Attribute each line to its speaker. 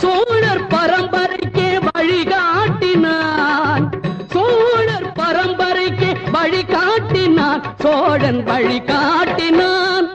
Speaker 1: சோழர் பரம்பரைக்கே வழிகாட்டினான். சோழர் பரம்பரைக்கே வழிகாட்டினான். Cholan வழிகாட்டினான்.